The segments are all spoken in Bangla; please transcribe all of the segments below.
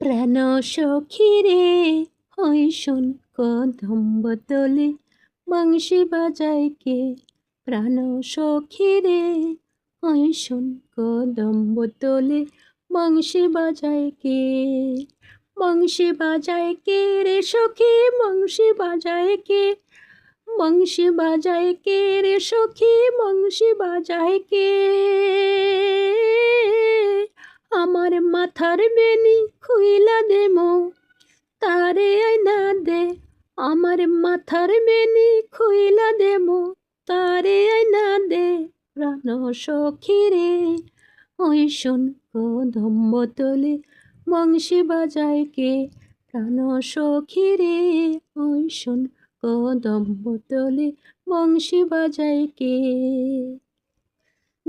প্রাণ সখিরে হই শোন কদম্ব তোলে বংশী বাজায় কে? প্রাণ সখিরে হই শোন কদম্ব তোলে বংশী বাজায় কে? বংশী বাজায় কে রে সখী? বংশী বাজায় কে? বংশী বাজায় কে রে সখী? বংশী বাজায় কে? মাথার বেনি খুইলা দে মো তারে আইনা দে। আমার মাথার বেনি খুইলা দে মো তারে আইনা দে। প্রাণ সখী রে, ওই শোন কদম্ব তোলে বংশী বাজায় কে? প্রাণ সখী রে, ওই শোন কদম্ব তোলে বংশী বাজায় কে?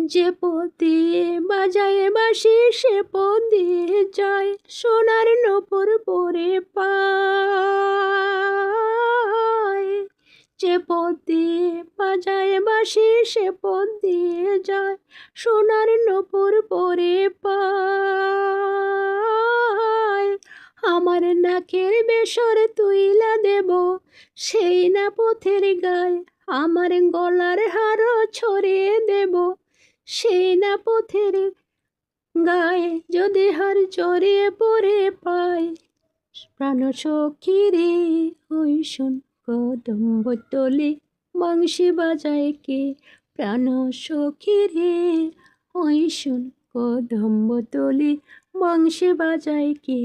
যে পতি বাজায় বাসি সে পদি যায়, সোনার নপুর পরে পায়। যে পতি বাজায় বাসি সে পদি যায়, সোনার নপুর পরে পায়। আমার নাকের বেসর তুইলা দেব, সেই না পথের গায়ে, আমার গলার হারও ছড়িয়ে দেব। সেই না পথের গায়ে যদি হার চড়িয়ে পড়ে পায়, প্রাণ সখী রে, ওই শোন কদম্ব তোলে বংশী বাজায় কে? প্রাণ সখী রে, ওই শোন কদম্ব তোলে বংশী বাজায় কে?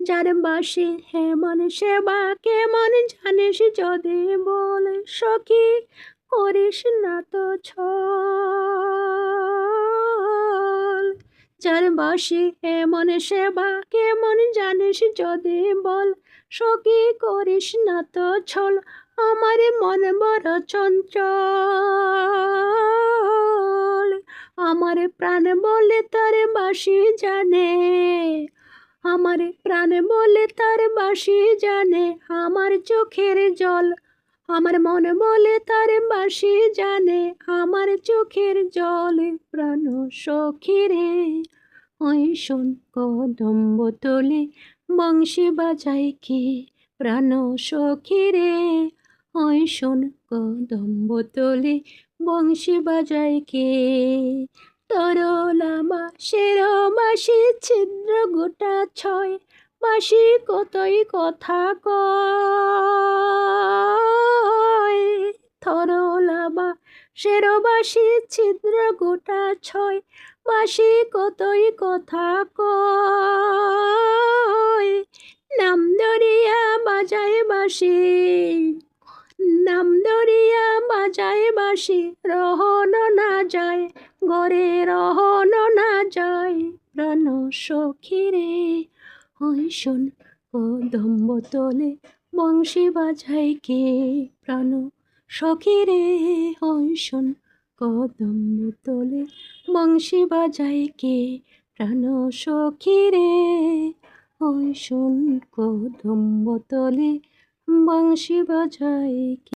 যার বাসে হেমন সেবা কেমন জানিস যদি বলে সখী, করিস না তো ছল। বাসে এমন সেবা, কেমন জানিস যদি বল? সখী করিস না তো ছল, আমার মন বড় চঞ্চল। আমার প্রাণ বলে তার বাসি জানে, আমার প্রাণ বলে তার বাসি জানে, আমার চোখের জল। আমার মন বলে তার বাসি জানে, আমার চোখের জল। প্রাণ সখিরে ওই শোন কদম্ব তোলে, বংশী বাজায় কে প্রাণ সখিরে ওই শোন কদম্ব তোলে, বংশী বাজায় কে? তরলা বাসের বাসি ছিদ্র গোটা ছয় বাসি কতই কথা কয়? বাসের বাসি ছিদ্র গোটা ছয়। বাসি কতই কথা কয়? দরিয়া বাজায় বাসি। নাম দরিয়া বাজায় বাসি, রহন না যায়। গরে রহন না যায়। প্রাণ সখিরে ওই শোন, কদম্ব তোলে বংশী বাজায় কে? প্রাণ সখিরে ওই শোন কদম্ব তোলে, বংশী বাজায় কে? প্রাণ সখিরে ওই শোন কদম্ব তোলে, বংশী বাজায় কে?